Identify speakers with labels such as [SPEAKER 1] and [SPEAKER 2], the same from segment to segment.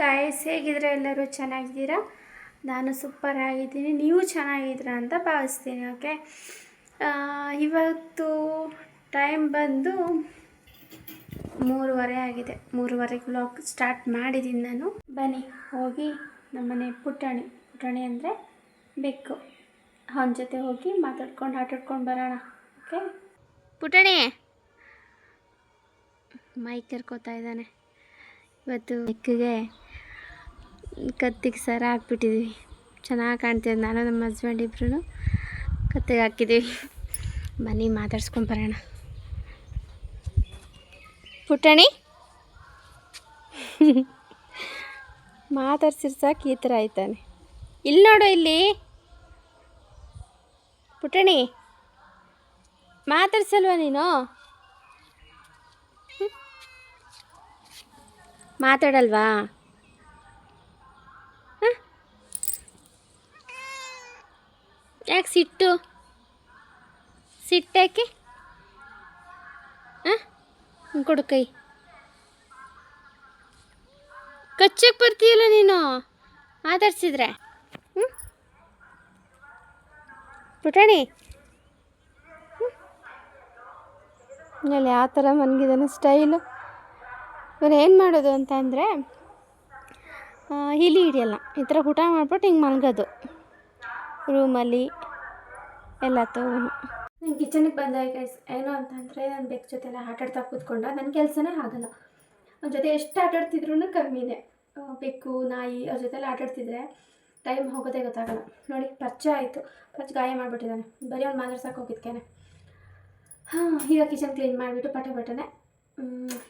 [SPEAKER 1] ಗಾಯಸ್ ಹೇಗಿದ್ರೆ ಎಲ್ಲರೂ? ಚೆನ್ನಾಗಿದ್ದೀರಾ? ನಾನು ಸೂಪರ್ ಆಗಿದ್ದೀನಿ. ನೀವು ಚೆನ್ನಾಗಿದ್ದೀರಾ ಅಂತ ಭಾವಿಸ್ತೀನಿ ಓಕೆ ಇವತ್ತು ಟೈಮ್ ಬಂದು ಮೂರುವರೆ ಆಗಿದೆ. ಮೂರುವರೆ ಬ್ಲಾಗ್ ಸ್ಟಾರ್ಟ್ ಮಾಡಿದ್ದೀನಿ ನಾನು. ಬನ್ನಿ, ಹೋಗಿ ನಮ್ಮನೆ ಪುಟಾಣಿ. ಪುಟಾಣಿ ಅಂದರೆ ಬೆಕ್ಕು. ಅವನ ಜೊತೆ ಹೋಗಿ ಮಾತಾಡ್ಕೊಂಡು, ಆಟಾಡ್ಕೊಂಡು ಬರೋಣ ಓಕೆ ಪುಟಾಣಿ! ಮೈ ಕರ್ಕೋತಾ ಇದ್ದಾನೆ. ಇವತ್ತು ಬೆಕ್ಕಿಗೆ ಕತ್ತಿಗೆ ಸರ ಹಾಕ್ಬಿಟ್ಟಿದ್ವಿ. ಚೆನ್ನಾಗಿ ಕಾಣ್ತಿದೆ. ನಾನು ನಮ್ಮ ಹಸ್ಬೆಂಡ್ ಇಬ್ರು ಕತ್ತಿಗೆ ಹಾಕಿದ್ದೀವಿ ಬನ್ನಿ ಮಾತಾಡ್ಸ್ಕೊಂಡು ಬರೋಣ. ಪುಟಾಣಿ ಮಾತಾಡ್ಸಿರ್ ಸಾಕು ಈ ಥರ ಆಯ್ತಾನೆ. ಇಲ್ಲಿ ನೋಡು ಇಲ್ಲಿ. ಪುಟಾಣಿ ಮಾತಾಡ್ಸಲ್ವ ನೀನು? ಮಾತಾಡಲ್ವಾ? ಯಾಕೆ ಸಿಟ್ಟು? ಸಿಟ್ಟಾಕೆ ಹಾಂ ಕೊಡು ಕೈ. ಕಚ್ಚಕ್ಕೆ ಬರ್ತೀಯಲ್ಲ ನೀನು? ಮಾತಾಡ್ಸಿದ್ರೆ ಹ್ಞೂ ಪುಟಾಣಿ. ಅಲ್ಲಿ ಯಾವ ಥರ ಮನ್ಗಿದ್ದಾನೆ ಸ್ಟೈಲು. ಇವ್ರು ಏನು ಮಾಡೋದು ಅಂತ ಅಂದರೆ ಇಲಿ ಹಿಡಿಯಲ್ಲ. ಈ ಥರ ಊಟ ಮಾಡ್ಬಿಟ್ಟು ಹಿಂಗೆ ಮಲ್ಗೋದು. ರೂಮಲ್ಲಿ ಎಲ್ಲ ತಗೊಂಡು. ನಾನು ಕಿಚನಿಗೆ ಬಂದಾಗ ಗೈಸ್ ಏನು ಅಂತಂದರೆ ನಾನು ಬೆಕ್ಕ ಜೊತೆ ಎಲ್ಲ ಆಟಾಡ್ತಾ ಕೂತ್ಕೊಂಡ ನನ್ನ ಕೆಲಸನೇ ಆಗಲ್ಲ. ಅವ್ರ ಜೊತೆ ಎಷ್ಟು ಆಟಾಡ್ತಿದ್ರು ಕಮ್ಮಿನೇ ಬೆಕ್ಕು, ನಾಯಿ ಅವ್ರ ಜೊತೆಲ್ಲ ಆಟಾಡ್ತಿದ್ರೆ ಟೈಮ್ ಹೋಗೋದೇ ಗೊತ್ತಾಗಲ್ಲ. ನೋಡಿ, ಪರಿಚಯ ಆಯಿತು. ಪರಿಚಯ ಗಾಯ ಮಾಡಿಬಿಟ್ಟಿದ್ದಾನೆ. ಬರೀ ಅವ್ನು ಮಾತಾಡ್ಸಕ್ಕೆ ಹೋಗಿದ್ಕೇನೆ. ಹಾಂ, ಈಗ ಕಿಚನ್ ಕ್ಲೀನ್ ಮಾಡಿಬಿಟ್ಟು ಪಟ ಪಟನೆ.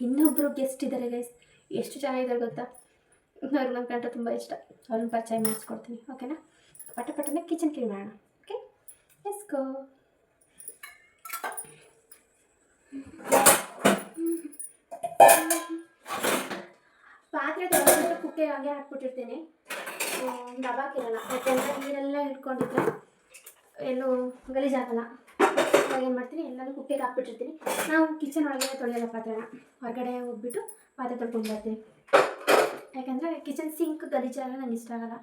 [SPEAKER 1] ಇನ್ನೊಬ್ಬರು ಗೆಸ್ಟ್ ಇದ್ದಾರೆ ಗೈಸ್ ಎಷ್ಟು ಚೆನ್ನಾಗಿದ್ದಾರೆ ಗೊತ್ತಾ? ಅವ್ರಿಗೆ ನನ್ನ ಕಂಡ್ರೆ ತುಂಬ ಇಷ್ಟ. ಅವ್ರನ್ನ ಪರಿಚಯ ಮಾಡಿಸ್ಕೊಡ್ತೀನಿ. ಓಕೆನಾ ಪಟ ಪಟನೆ ಕಿಚನ್ ಕ್ಲೀನ್ ಮಾಡೋಣ ಓಕೆ ಎಸ್ ಗೋ ಪಾತ್ರೆ ತೊಗೊಂಡ್ಬಿಟ್ಟು ಕುಕ್ಕೆ ಹಂಗೆ ಹಾಕ್ಬಿಟ್ಟಿರ್ತೀನಿ ದಬಾಕಿರಲ್ಲ ಯಾಕೆಂದರೆ ನೀರೆಲ್ಲ ಇಟ್ಕೊಂಡಿದ್ರೆ ಎಲ್ಲೂ ಗಲೀಜಾಗಲ್ಲ ಇವಾಗ ಏನು ಮಾಡ್ತೀನಿ ಎಲ್ಲನೂ ಕುಕ್ಕೆಗೆ ಹಾಕ್ಬಿಟ್ಟಿರ್ತೀನಿ ನಾವು ಕಿಚನ್ ಒಳಗಡೆ ತೊಳೆಯಲ್ಲ ಪಾತ್ರೆನ ಹೊರಗಡೆ ಹೋಗ್ಬಿಟ್ಟು ಪಾತ್ರೆ ತೊಳ್ಕೊಂಡು ಬರ್ತೀನಿ ಯಾಕಂದರೆ ಕಿಚನ್ ಸಿಂಕ್ ಗಲೀಜೆಲ್ಲ ನಂಗೆ ಇಷ್ಟ ಆಗಲ್ಲ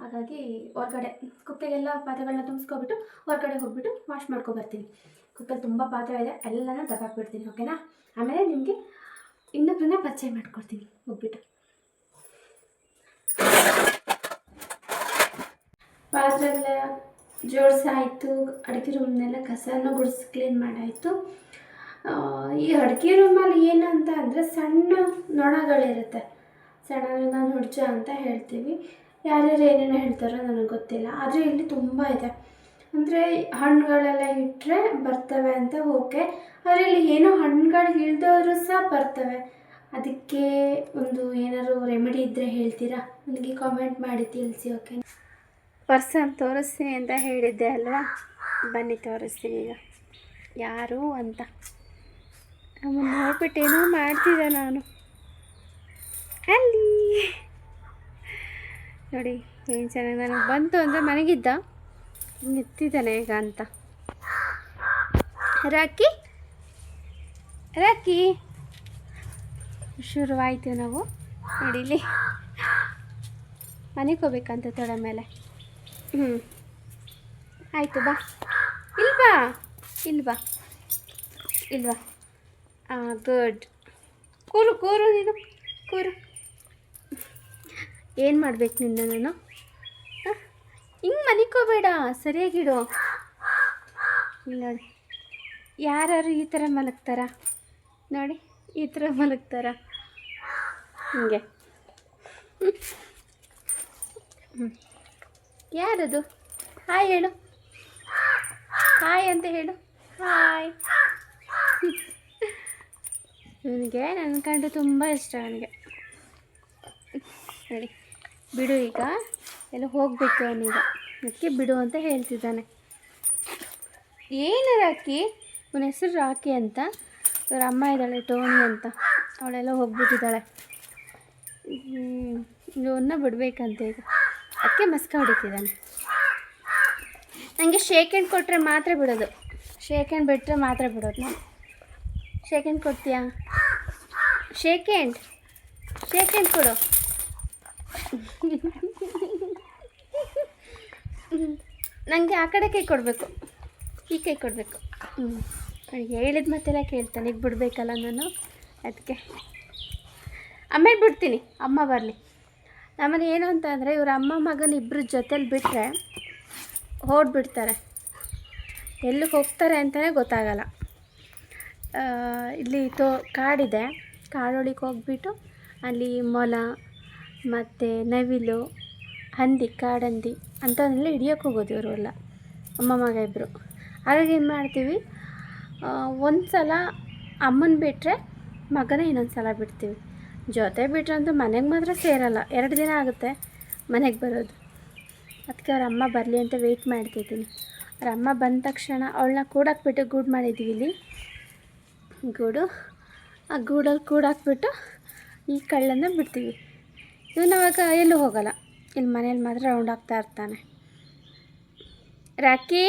[SPEAKER 1] ಹಾಗಾಗಿ ಹೊರಗಡೆ ಕುಕ್ಕೆಗೆಲ್ಲ ಪಾತ್ರೆಗಳನ್ನ ತುಂಬಿಸ್ಕೊಬಿಟ್ಟು ಹೊರಗಡೆ ಹೋಗ್ಬಿಟ್ಟು ವಾಶ್ ಮಾಡ್ಕೊಬರ್ತೀನಿ. ಕುಕ್ಕಲ್ಲಿ ತುಂಬ ಪಾತ್ರೆ ಇದೆ, ಎಲ್ಲನೂ ತಗಾಕ್ಬಿಡ್ತೀನಿ ಓಕೆನಾ ಆಮೇಲೆ ನಿಮಗೆ ಇನ್ನೊಬ್ಬರನ್ನ ಪರಿಚಯ ಮಾಡ್ಕೊಡ್ತೀನಿ, ಹೋಗ್ಬಿಟ್ಟು. ಪಾತ್ರೆಲ್ಲ ಜೋಡಿಸಾಯಿತು ಅಡುಗೆ ರೂಮ್ನೆಲ್ಲ ಕಸನ ಗುಡಿಸಿ ಕ್ಲೀನ್ ಮಾಡಾಯಿತು. ಈ ಅಡುಗೆ ರೂಮಲ್ಲಿ ಏನಂತ ಅಂದರೆ ಸಣ್ಣ ನೊಣಗಳಿರುತ್ತೆ. ಸಣ್ಣ ನೊಣ ನುಡ್ಜ ಅಂತ ಹೇಳ್ತೀವಿ. ಯಾರ್ಯಾರು ಏನೇನು ಹೇಳ್ತಾರೋ ನನಗೆ ಗೊತ್ತಿಲ್ಲ. ಆದರೆ ಇಲ್ಲಿ ತುಂಬ ಇದೆ. ಅಂದರೆ ಹಣ್ಣುಗಳೆಲ್ಲ ಇಟ್ಟರೆ ಬರ್ತವೆ ಅಂತ ಓಕೆ. ಆದರೆ ಇಲ್ಲಿ ಏನೋ ಹಣ್ಣುಗಳು ಇಳ್ದೋದ್ರೂ ಸಹ ಬರ್ತವೆ. ಅದಕ್ಕೆ ಒಂದು ಏನಾದ್ರು ರೆಮಿಡಿ ಇದ್ದರೆ ಹೇಳ್ತೀರಾ? ನನಗೆ ಕಾಮೆಂಟ್ ಮಾಡಿ ತಿಳಿಸಿ ಓಕೆ ಪರ್ಸನ್ ತೋರಿಸ್ತೀನಿ ಅಂತ ಹೇಳಿದ್ದೆ ಅಲ್ವಾ? ಬನ್ನಿ ತೋರಿಸ್ತೀನಿ ಈಗ. ಯಾರು ಅಂತ? ಅವನು ನೋಡ್ಬಿಟ್ಟು ಏನೋ ಮಾಡ್ತಿದ್ದೆ ನಾನು. ಅಲ್ಲಿ. ನೋಡಿ, ಏನು ಚೆನ್ನಾಗಿ ನನಗೆ ಬಂತು ಅಂದರೆ ಮನೆಗಿದ್ದ ನಿಂತಿದ್ದಾನೆ ಈಗ ಅಂತ. ರಾಕಿ? ರಾಕಿ? ಶುರುವಾಯಿತು ನಾವು. ನೋಡಿಲಿ ಮನೆಗೆ ಹೋಗ್ಬೇಕಂತ ತೊಡೆ ಮೇಲೆ. ಹ್ಞೂ ಆಯಿತು, ಬಾ. ಇಲ್ವಾ ಇಲ್ವಾ ಇಲ್ವಾ ಹಾಂ ಗುಡ್ ಕೂರು ಕೂರು ನೀನು. ಕೂರು. ಏನು ಮಾಡ್ಬೇಕು ನಿನ್ನ ನಾನು? ಹಿಂಗೆ ಮಲಿಕೋಬೇಡ ಸರಿಯಾಗಿಡು. ನೋಡಿ. ಯಾರು ಈ ಥರ ಮಲಗ್ತಾರ? ನೋಡಿ, ಈ ಥರ ಮಲಗ್ತಾರ? ಹಿಂಗೆ. ಯಾರದು? ಹಾಯ್ ಹೇಳು. ಹಾಯ್ ಅಂತ ಹೇಳು. ಹಾಯ್. ನನಗೆ ನನ್ನ ಕಂಡು ತುಂಬ ಇಷ್ಟ, ನನಗೆ. ಹೇಳಿ ಬಿಡು ಈಗ. ಎಲ್ಲ ಹೋಗಬೇಕು ಅವನೀಗ. ಅದಕ್ಕೆ ಬಿಡು ಅಂತ ಹೇಳ್ತಿದ್ದಾನೆ. ಏನು ರಾಕಿ? ಅವನ ಹೆಸರು ರಾಕಿ ಅಂತ? ಇವ್ರ ಅಮ್ಮ ಇದ್ದಾಳೆ, ಟೋನಿ ಅಂತ. ಅವಳೆಲ್ಲ ಹೋಗ್ಬಿಟ್ಟಿದ್ದಾಳೆ. ಇವನ್ನ ಬಿಡಬೇಕಂತ ಈಗ. ಅದಕ್ಕೆ ಮಸ್ಕ ಹೊಡಿತಿದ್ದಾನೆ. ನನಗೆ ಶೇಕ್ ಕೊಟ್ಟರೆ ಮಾತ್ರ ಬಿಡೋದು. ಶೇಕ್ ಬಿಟ್ಟರೆ ಮಾತ್ರ ಬಿಡೋದು ನಾನು. ಶೇಕ್ ಕೊಡ್ತೀಯಾ? ಶೇಕ್ ಹ್ಯಾಂಡ್ ಶೇಕ್ ಕೊಡು. ನನಗೆ ಆ ಕಡೆ ಕೈ ಕೊಡಬೇಕು. ಈ ಕೈ ಕೊಡಬೇಕು. ಹ್ಞೂ ಹೇಳಿದ ಮತ್ತೆಲ್ಲ ಕೇಳ್ತಾನೆ ಈಗ ಬಿಡಬೇಕಲ್ಲ ನಾನು? ಅದಕ್ಕೆ. ಆಮೇಲೆ ಬಿಡ್ತೀನಿ. ಅಮ್ಮ ಬರಲಿ. ನಮ್ಮನೆ ಏನು ಅಂತ ಅಂದರೆ, ಇವ್ರ ಅಮ್ಮ ಮಗನ ಇಬ್ಬರ ಜೊತೇಲಿ ಬಿಟ್ಟರೆ ಹೋಡ್ಬಿಡ್ತಾರೆ ಎಲ್ಲಿಗೆ ಹೋಗ್ತಾರೆ ಅಂತಲೇ ಗೊತ್ತಾಗಲ್ಲ. ಇಲ್ಲಿ ತೋ ಕಾಡಿದೆ. ಕಾಡೊಳಿಗೆ ಹೋಗ್ಬಿಟ್ಟು ಅಲ್ಲಿ ಮೊಲ ಮತ್ತು ನವಿಲು, ಹಂದಿ, ಕಾಡಂದಿ ಅಂಥವನ್ನೆಲ್ಲ ಹಿಡಿಯೋಕೆ ಹೋಗೋದು ಇವರೆಲ್ಲ. ಅಮ್ಮ, ಮಗ ಇಬ್ಬರು ಹಾಗಾಗಿ ಏನು ಮಾಡ್ತೀವಿ? ಒಂದು ಸಲ ಅಮ್ಮನ ಬಿಟ್ಟರೆ ಮಗನ ಇನ್ನೊಂದು ಸಲ ಬಿಡ್ತೀವಿ. ಜೊತೆ ಬಿಟ್ಟರೆ ಅಂತೂ ಮನೆಗೆ ಮಾತ್ರ ಸೇರಲ್ಲ. ಎರಡು ದಿನ ಆಗುತ್ತೆ ಮನೆಗೆ ಬರೋದು. ಅದಕ್ಕೆ ಅವ್ರ ಅಮ್ಮ ಬರಲಿ ಅಂತ ವೆಯ್ಟ್ ಮಾಡ್ತಿದ್ದೀನಿ. ಅವ್ರ ಅಮ್ಮ ಬಂದ ತಕ್ಷಣ ಅವಳನ್ನ ಕೂಡಾಕ್ಬಿಟ್ಟು ಗೂಡು ಮಾಡಿದ್ದೀವಿ ಇಲ್ಲಿ. ಗೂಡು, ಆ ಗೂಡಲ್ಲಿ ಕೂಡಾಕ್ಬಿಟ್ಟು ಈ ಕಳ್ಳನ್ನು ಬಿಡ್ತೀವಿ. ಇವನು ಆಗ ಎಲ್ಲೂ ಹೋಗಲ್ಲ. ಇಲ್ಲಿ ಮನೇಲಿ ಮಾತ್ರ ರೌಂಡ್ ಆಗ್ತಾ ಇರ್ತಾನೆ. ರಾಕಿ?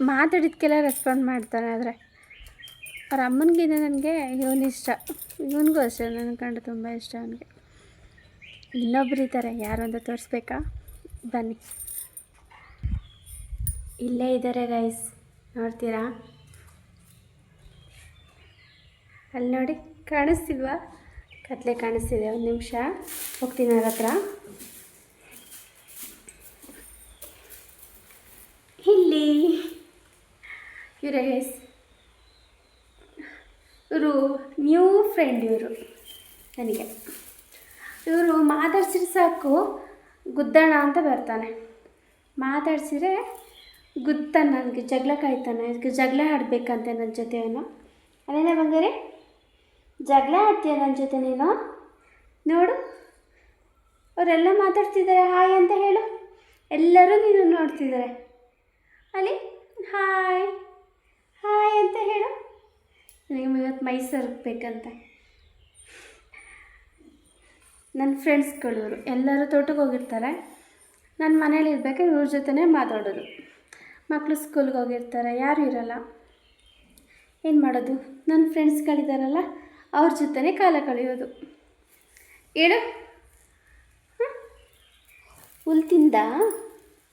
[SPEAKER 1] ಮಾತಾಡಿದ್ಕೆಲ್ಲ ರೆಸ್ಪಾಂಡ್ ಮಾಡ್ತಾನೆ ಆದರೆ. ಅವ್ರ ಅಮ್ಮನಿಗಿಂತ ನನಗೆ ಇವನು ಇಷ್ಟ. ಇವನಿಗೂ ಅಷ್ಟೇ, ನನ್ನ ಕಂಡು ತುಂಬ ಇಷ್ಟ ಅವನಿಗೆ. ಇನ್ನೊಬ್ರು ಇದ್ದಾರೆ ಯಾರು ಅಂತ ತೋರಿಸ್ಬೇಕಾ? ಬನ್ನಿ. ಇಲ್ಲೇ ಇದ್ದಾರೆ ಗೈಸ್ ನೋಡ್ತೀರಾ? ಅಲ್ಲಿ ನೋಡಿ. ಕಾಣಿಸ್ತಿಲ್ವಾ? ಕತ್ಲೆ ಕಾಣಿಸ್ತಿದೆ, ಒಂದು ನಿಮಿಷ. ಹೋಗ್ತೀನಿ ಅವ್ರ ಹತ್ರ. ಇಲ್ಲಿ. ಯುರೇಸ್ ಇವರು ನ್ಯೂ ಫ್ರೆಂಡ್ ಇವರು ನನಗೆ. ಇವರು ಮಾತಾಡ್ಸಿದ್ರೆ ಸಾಕು ಗುದ್ದಣ ಅಂತ ಬರ್ತಾನೆ. ಮಾತಾಡ್ಸಿದ್ರೆ ಗುತ್ತಾನೆ ನನಗೆ ಜಗಳ ಕಾಯ್ತಾನೆ ಇದಕ್ಕೆ ಜಗಳ ಆಡಬೇಕಂತೆ ನನ್ನ ಜೊತೆ ಅವನು ಅದೇನೇ ಬಂಗಾರೆ ಜಗಳ ಆಡ್ತೀಯ ನನ್ನ ಜೊತೆ ನೀನು? ನೋಡು, ಅವರೆಲ್ಲ ಮಾತಾಡ್ತಿದ್ದಾರೆ, ಹಾಯ್ ಅಂತ ಹೇಳು. ಎಲ್ಲರೂ ನೀನು ನೋಡ್ತಿದ್ದಾರೆ. ಅಲ್ಲಿ, ಹಾಯ್ ಹಾಯ್ ಅಂತ ಹೇಳು. ನನಗೆ ಇವತ್ತು ಮೈಸೂರಿಗೆ ಬೇಕಂತ. ನನ್ನ ಫ್ರೆಂಡ್ಸ್ಗಳವರು ಎಲ್ಲರೂ ತೋಟಕ್ಕೆ ಹೋಗಿರ್ತಾರೆ. ನಾನು ಮನೇಲಿ ಇರ್ಬೇಕಾದ್ರೆ ಇವ್ರ ಜೊತೆನೇ ಮಾತಾಡೋದು. ಮಕ್ಕಳು ಸ್ಕೂಲ್ಗೆ ಹೋಗಿರ್ತಾರೆ, ಯಾರು ಇರಲ್ಲ. ಏನು ಮಾಡೋದು? ನನ್ನ ಫ್ರೆಂಡ್ಸ್ಗಳಿದಾರಲ್ಲ ಅವ್ರ ಜೊತೆನೇ ಕಾಲ ಕಳೆಯೋದು. ಹೇಳು? ಹುಲ್ ತಿಂದ?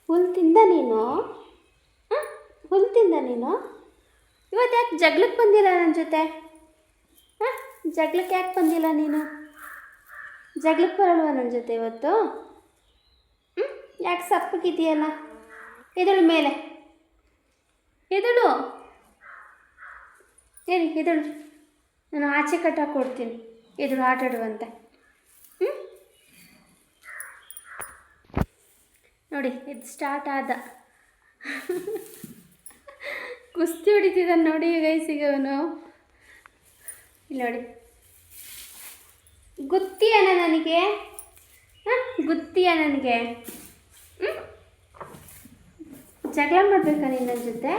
[SPEAKER 1] ಹುಲ್ ತಿಂದ ನೀನು? ಹಾಂ ಹುಲ್ ತಿಂದ ನೀನು? ಇವತ್ತು ಯಾಕೆ ಜಗ್ಲಕ್ಕೆ ಬಂದಿಲ್ಲ ನನ್ನ ಜೊತೆ? ಹಾಂ ಜಗ್ಲಕ್ಕೆ ಯಾಕೆ ಬಂದಿಲ್ಲ ನೀನು? ಜಗ್ಲಕ್ಕೆ ಬರಲ್ವ ನನ್ನ ಜೊತೆ ಇವತ್ತು? ಹ್ಞೂ ಯಾಕೆ ಸಪ್ಪಗಿದೆಯಲ್ಲ? ಎದಳು ಮೇಲೆ. ಎದಳು ಹೇಳಿ ಎದಳು ನಾನು ಆಚೆ ಕಟ್ಟಾಕಿ ಕೊಡ್ತೀನಿ. ಎದುರು ಆಟ ಆಡುವಂತೆ ನೋಡಿ, ಇದು ಸ್ಟಾರ್ಟ್ ಆದ. ಕುಸ್ತಿ ಹೊಡಿತಿದ್ದಾನೆ ನೋಡಿ ಗೈಸಿಗವನು ಇಲ್ಲಿ ನೋಡಿ. ಗುತ್ತಿಯನ ನನಗೆ? ಹಾಂ? ಗುತ್ತಿಯ ನನಗೆ? ಹ್ಞೂ ಜಗಳ ಮಾಡಬೇಕಾ ನನ್ನ ಜೊತೆ?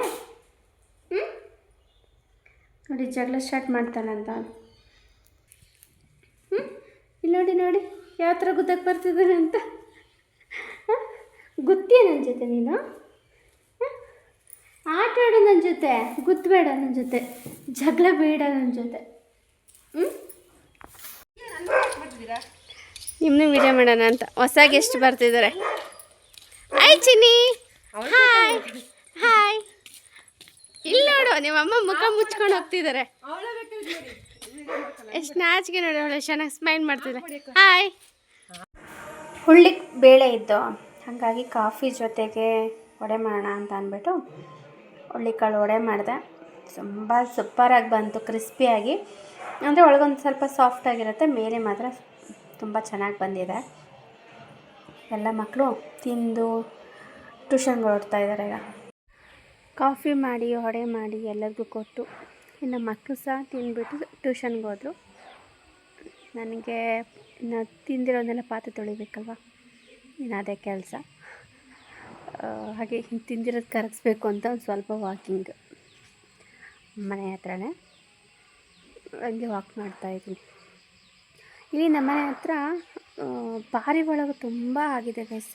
[SPEAKER 1] ಹ್ಞೂ ನೋಡಿ ಜಗಳ ಸ್ಟಾರ್ಟ್ ಮಾಡ್ತಾನಂತ. ಹ್ಞೂ ಇಲ್ಲಿ ನೋಡಿ ನೋಡಿ ಯಾವ ಥರ ಗುದ್ದಕ್ಕೆ ಬರ್ತಿದ್ದಾನೆ ಅಂತ. ಗುತ್ತಿಯ ನನ್ನ ಜೊತೆ ನೀನು? ಹಾಂ? ಆಟ ಆಡು ನನ್ನ ಜೊತೆ ಗುತ್ತಬೇಡ ನನ್ನ ಜೊತೆ ಜಗಳ ಬೇಡ ನನ್ನ ಜೊತೆ. ಹ್ಞೂ ನಿಮ್ಮನ್ನು ವಿಡಿಯೋ ಮಾಡೋಣ ಅಂತ. ಹೊಸ ಗೆಸ್ಟ್ ಬರ್ತಿದ್ದಾರೆ? ಹಾಯ್ ಚಿನ್ನಿ. ಹಾಯ್ ಇಲ್ಲಿ ನೋಡು ನಿಮ್ಮ ಅಮ್ಮ ಮುಖ ಮುಚ್ಕೊಂಡು ಹೋಗ್ತಿದ್ದಾರೆ ಎಷ್ಟು ನಾಚಿಕೆ ನೋಡಿ ಅವಳು ಚೆನ್ನಾಗಿ ಸ್ಮೈಲ್ ಮಾಡ್ತಿದ್ದಾರೆ ಹಾಯ್ ಹುಳ್ಳಿ ಬೇಳೆ ಇದ್ದು ಹಾಗಾಗಿ ಕಾಫಿ ಜೊತೆಗೆ ವಡೆ ಮಾಡೋಣ ಅಂತ ಅಂದ್ಬಿಟ್ಟು ಹುಳ್ಳಿಕಾಳು ವಡೆ ಮಾಡಿದೆ. ತುಂಬ ಸೂಪರಾಗಿ ಬಂತು ಕ್ರಿಸ್ಪಿಯಾಗಿ ಅಂದರೆ ಒಳಗೊಂದು ಸ್ವಲ್ಪ ಸಾಫ್ಟಾಗಿರುತ್ತೆ ಮೇಲೆ ಮಾತ್ರ ತುಂಬ ಚೆನ್ನಾಗಿ ಬಂದಿದೆ. ಎಲ್ಲ ಮಕ್ಕಳು ತಿಂದು ಟ್ಯೂಷನ್ಗೆ ಹೊರಡ್ತಾ ಇದ್ದಾರೆ ಈಗ. ಕಾಫಿ ಮಾಡಿ ಹೊಡೆ ಮಾಡಿ ಎಲ್ಲರಿಗೂ ಕೊಟ್ಟು, ಇನ್ನು ಮಕ್ಕಳು ಸಹ ತಿಂದ್ಬಿಟ್ಟು ಟ್ಯೂಷನ್ಗೆ ಹೋದರು. ನನಗೆ ಇನ್ನು ತಿಂದಿರೋದನ್ನೆಲ್ಲ ಪಾತ್ರೆ ತೊಳಿಬೇಕಲ್ವ? ಇನ್ನು ಅದೇ ಕೆಲಸ. ಹಾಗೆ ಹಿಂಗೆ ತಿಂದಿರೋದು ಕರಗಿಸ್ಬೇಕು ಅಂತ ಒಂದು ಸ್ವಲ್ಪ ವಾಕಿಂಗ್ ಮನೆ ಹತ್ರನೇ. ಹಂಗೆ ವಾಕ್ ಮಾಡ್ತಾಯಿದ್ದೀನಿ ಇಲ್ಲಿ ನಮ್ಮ ಮನೆ ಹತ್ರ ಪಾರಿ ಒಳಗೆ ತುಂಬ ಆಗಿದೆ ಗೈಸ್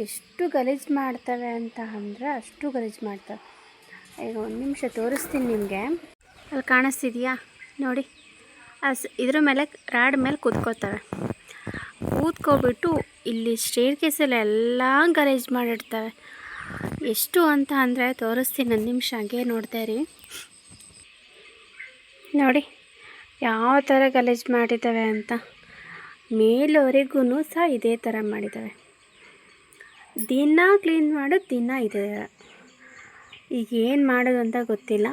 [SPEAKER 1] ಎಷ್ಟು ಗಲೀಜು ಮಾಡ್ತವೆ ಅಂತ ಅಂದರೆ ಅಷ್ಟು ಗಲೀಜು ಮಾಡ್ತವೆ. ಈಗ ಒಂದು ನಿಮಿಷ ತೋರಿಸ್ತೀನಿ ನಿಮಗೆ. ಅಲ್ಲಿ ಕಾಣಿಸ್ತಿದೆಯಾ? ನೋಡಿ. ಅಸ್ ಇದ್ರ ಮೇಲೆ ರಾಡ್ ಮೇಲೆ ಕೂತ್ಕೋತವೆ ಕೂತ್ಕೋಬಿಟ್ಟು ಇಲ್ಲಿ ಸ್ಟೇರ್ ಕೇಸಲ್ಲಿ ಎಲ್ಲ ಗಲೀಜು ಮಾಡಿಡ್ತವೆ. ಎಷ್ಟು ಅಂತ ಅಂದರೆ ತೋರಿಸ್ತೀನಿ ಒಂದು ನಿಮಿಷ ಹಂಗೆ ನೋಡ್ತಾ ರೀ ನೋಡಿ. ಯಾವ ಥರ ಗಲೀಜು ಮಾಡಿದ್ದಾವೆ ಅಂತ. ಮೇಲವರೆಗೂ ಸಹ ಇದೇ ಥರ ಮಾಡಿದ್ದಾವೆ ದಿನ ಕ್ಲೀನ್ ಮಾಡೋದು ದಿನ ಇದೆ. ಈಗ ಏನು ಮಾಡೋದು ಅಂತ ಗೊತ್ತಿಲ್ಲ.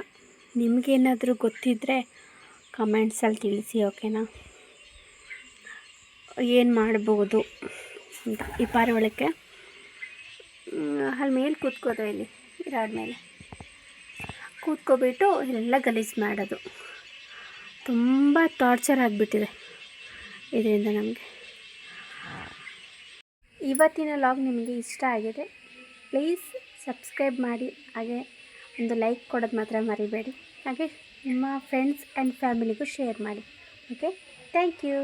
[SPEAKER 1] ನಿಮಗೇನಾದರೂ ಗೊತ್ತಿದ್ದರೆ ಕಮೆಂಟ್ಸಲ್ಲಿ ತಿಳಿಸಿ, ಓಕೆನಾ? ಏನು ಮಾಡ್ಬೋದು ಅಂತ. ಈ ಪಾರಿವಾಳಕ್ಕೆ ಅಲ್ಲಿ ಮೇಲೆ ಕೂತ್ಕೋದು ಇಲ್ಲಿ ಇರಾದ ಮೇಲೆ ಕೂತ್ಕೊಬಿಟ್ಟು ಎಲ್ಲ ಗಲೀಜು ಮಾಡೋದು. ತುಂಬ ಟಾರ್ಚರ್ ಆಗಿಬಿಟ್ಟಿದೆ ಇದರಿಂದ ನಮಗೆ. ಇವತ್ತಿನ ಲಾಗ್ ನಿಮಗೆ ಇಷ್ಟ ಆಗಿದೆ ಪ್ಲೀಸ್ ಸಬ್ಸ್ಕ್ರೈಬ್ ಮಾಡಿ. ಹಾಗೆ ಒಂದು ಲೈಕ್ ಕೊಡೋದು ಮಾತ್ರ ಮರಿಬೇಡಿ. ಹಾಗೆ ನಿಮ್ಮ ಫ್ರೆಂಡ್ಸ್ ಆ್ಯಂಡ್ ಫ್ಯಾಮಿಲಿಗೂ ಶೇರ್ ಮಾಡಿ. Okay thank you